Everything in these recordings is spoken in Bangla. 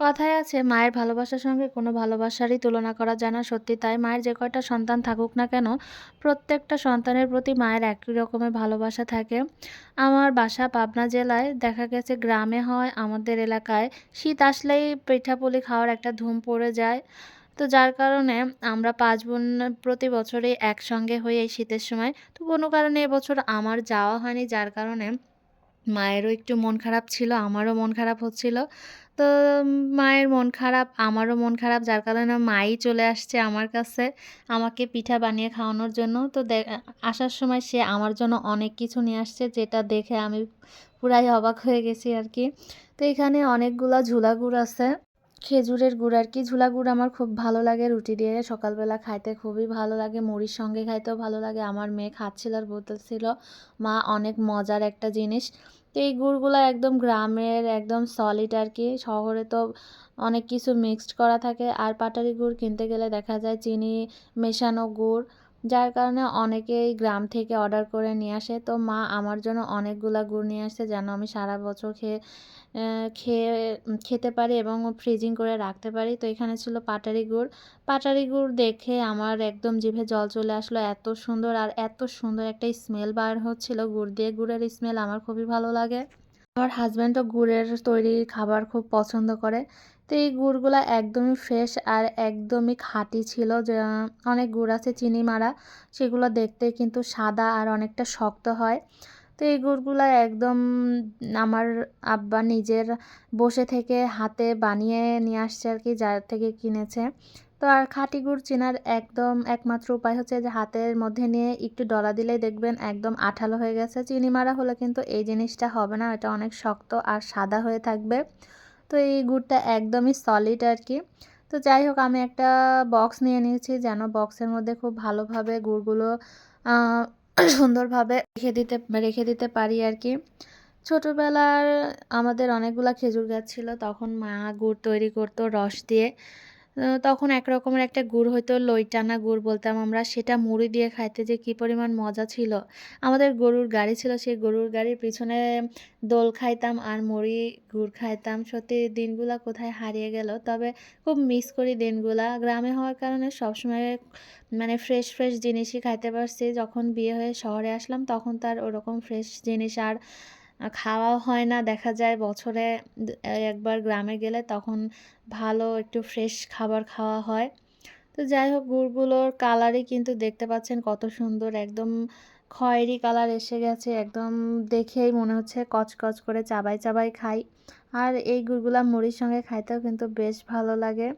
কথায় আছে, মায়ের ভালোবাসার সঙ্গে কোনো ভালোবাসারই তুলনা করা যায় না, সত্যি তাই মায়ের যে কয়টা সন্তান থাকুক না কেন, প্রত্যেকটা সন্তানের প্রতি মায়ের একই রকমের ভালোবাসা থাকে। আমার বাসা পাবনা জেলায়, দেখা গেছে গ্রামে হয়, আমাদের এলাকায় শীত আসলেই পিঠাপুলি খাওয়ার একটা ধুম পড়ে যায়। তো যার কারণে আমরা পাঁচ বোন প্রতি বছরই একসঙ্গে হই এই শীতের সময়। তো কোনো কারণে এবছর আমার যাওয়া হয়নি, যার কারণে মায়েরও একটু মন খারাপ ছিল, আমারও মন খারাপ হচ্ছিল। তো মায়ের মন খারাপ, আমারও মন খারাপ, যার কারণে মাই চলে আসছে আমার কাছে আমাকে পিঠা বানিয়ে খাওয়ানোর জন্য। তো আসার সময় সে আমার জন্য অনেক কিছু নিয়ে আসছে, যেটা দেখে আমি পুরাই অবাক হয়ে গেছি আর কি। তো এখানে অনেকগুলো ঝুলাগুড় আছে। খেজুরের গুড় আর কি। ঝুলা গুড় আমার খুব ভালো লাগে, রুটি দিয়ে সকালবেলা খাইতে খুবই ভালো লাগে, মুড়ির সঙ্গে খাইতেও ভালো লাগে। আমার মেয়ে খাচ্ছিল আর বলতেছিল, মা, অনেক মজার একটা জিনিস। তো এই গুড়গুলো একদম গ্রামের একদম সলিড আর কি। শহরে তো অনেক কিছু মিক্সড করা থাকে। আর পাটারি গুড় কিনতে গেলে দেখা যায়, চিনি মেশানো গুড় যার কারণে অনেকেই গ্রাম থেকে অর্ডার করে নিয়ে আসে। তো মা আমার জন্য অনেকগুলা গুড় নিয়ে আসে যেন আমি সারা বছর খেয়ে খেয়ে খেতে পারি এবং ফ্রিজিং করে রাখতে পারি। তো এখানে ছিল পাটারি গুড়। পাটারি গুড় দেখে আমার একদম জিভে জল চলে আসলো। এত সুন্দর আর এত সুন্দর একটা স্মেল বার হচ্ছিল। গুড় দিয়ে গুড়ের স্মেল আমার খুবই ভালো লাগে। আমার হাজব্যান্ডও গুড়ের তৈরি খাবার খুব পছন্দ করে। তো এই গুড়গুলো একদমই ফ্রেশ আর একদমই খাঁটি ছিল। যে অনেক গুড় আছে, চিনি মারা, সেগুলো দেখতে কিন্তু সাদা আর অনেকটা শক্ত হয়। তো এই গুড়গুলো একদম আমার আব্বা নিজের বসে থেকে হাতে বানিয়ে নিয়ে আসছে আর কি যার থেকে কিনেছে। তো আর খাঁটি গুড় চেনার একদম একমাত্র উপায় হচ্ছে যে হাতের মধ্যে নিয়ে একটু ডলা দিলেই দেখবেন একদম আঠালো হয়ে গেছে। চিনি মারা হলে কিন্তু এই জিনিসটা হবে না, এটা অনেক শক্ত আর সাদা হয়ে থাকবে। তো এই গুড়টা একদমই সলিড আর কি তো যাই হোক, আমি একটা বক্স নিয়ে নিয়েছি যেন বক্সের মধ্যে খুব ভালোভাবে গুড়গুলো সুন্দরভাবে রেখে দিতে রেখে দিতে পারি আর কি ছোটোবেলার আমাদের অনেকগুলো খেজুর গাছ ছিল, তখন মা গুড় তৈরি করতো রস দিয়ে। তখন এক রকমের একটা গুড় হইতো, লইটানা গুড় বলতাম আমরা। সেটা মুড়ি দিয়ে খাইতে যে কী পরিমাণ মজা ছিল। আমাদের গরুর গাড়ি ছিল, সেই গরুর গাড়ির পিছনে দোল খাইতাম আর মুড়ি গুড় খাইতাম। সত্যি দিনগুলা কোথায় হারিয়ে গেল। তবে খুব মিস করি দিনগুলা। গ্রামে হওয়ার কারণে সবসময় মানে ফ্রেশ ফ্রেশ জিনিসই খাইতে পারছি। যখন বিয়ে হয়ে শহরে আসলাম, তখন তার ওরকম ফ্রেশ জিনিস আর খাওয়াও হয় না। দেখা যায় বছরে একবার গ্রামে গেলে তখন ভালো একটু ফ্রেশ খাবার খাওয়া হয়। তো যাই হোক, গুড়গুলোর কালারই কিন্তু দেখতে পাচ্ছেন কত সুন্দর। একদম খয়েরি কালার এসে গেছে। একদম দেখেই মনে হচ্ছে কচকচ করে চাবাই চাবাই খাই। আর এই গুড়গুলা মুড়ির সঙ্গে খাইতেও কিন্তু বেশ ভালো লাগে।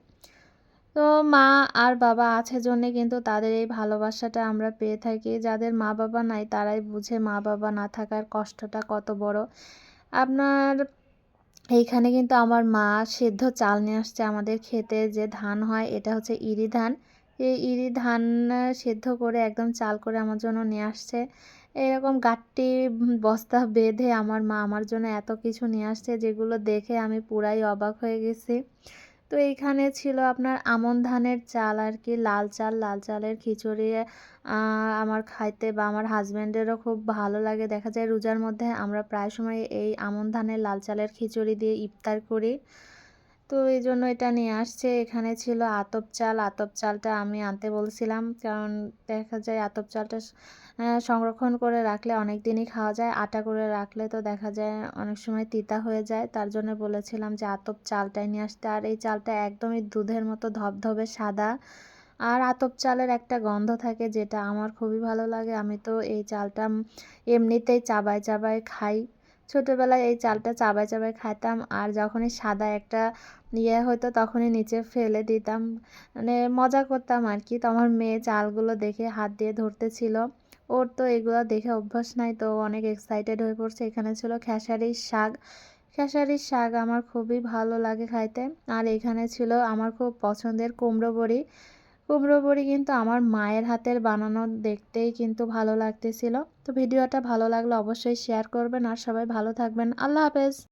তো মা আর বাবা আছে জন্যে কিন্তু তাদের এই ভালোবাসাটা আমরা পেয়ে থাকি। যাদের মা বাবা নাই তারাই বুঝে মা বাবা না থাকার কষ্টটা কত বড়। আপনার এইখানে কিন্তু আমার মা সেদ্ধ চাল নিয়ে আসছে আমাদের খেতে। যে ধান হয় এটা হচ্ছে ইরি ধান। এই ইরি ধান সেদ্ধ করে একদম চাল করে আমার জন্য নিয়ে আসছে। এরকম গাঠটি বস্তা বেঁধে আমার মা আমার জন্য এত কিছু নিয়ে আসছে যেগুলো দেখে আমি পুরাই অবাক হয়ে গেছি। তো এইখানে ছিল আপনার আমন ধানের চাল আর কি, লাল চাল। লাল চালের খিচুড়ি আমার খাইতে বা আমার হাজব্যান্ডেরও খুব ভালো লাগে। দেখা যায় রোজার মধ্যে আমরা প্রায় সময় এই আমন ধানের, লাল চালের খিচুড়ি দিয়ে ইফতার করি। তো এই জন্য এটা নিয়ে আসছে। এখানে ছিল আতপ চাল। আতপ চালটা আমি আনতে বলছিলাম। কারণ দেখা যায় আতপ চালটা সংরক্ষণ করে রাখলে অনেক দিনই খাওয়া যায়। আটা করে রাখলে তো দেখা যায় অনেক সময় তিতা হয়ে যায়। তার জন্য বলেছিলাম যে আতপ চালটাই নিয়ে আসতে। আর এই চালটা একদমই দুধের মতো ধবধবে সাদা। আর আতপ চালের একটা গন্ধ থাকে যেটা আমার খুবই ভালো লাগে। আমি তো এই চালটা এমনিতেই চাবায় চাবায় খাই। ছোটোবেলায় এই চালটা চাবাই চাবাই খাইতাম আর যখনই সাদা একটা ইয়ে হতো তখনই নিচে ফেলে দিতাম। মানে মজা করতাম আর কি তো আমার মেয়ে চালগুলো দেখে হাত দিয়ে ধরতেছিল। ওর তো এগুলো দেখে অভ্যাস নাই, তো অনেক এক্সাইটেড হয়ে পড়ছে। এখানে ছিল খেসারির শাক। খেসারির শাক আমার খুবই ভালো লাগে খাইতে। আর এখানে ছিল আমার খুব পছন্দের কুমড়ো বড়ি। কুমড়ো কিন্তু আমার মায়ের হাতের বানানো দেখতেই কিন্তু ভালো লাগতেছিল। তো ভিডিওটা ভালো লাগলে অবশ্যই শেয়ার করবেন আর সবাই ভালো থাকবেন। আল্লাহ হাফেজ।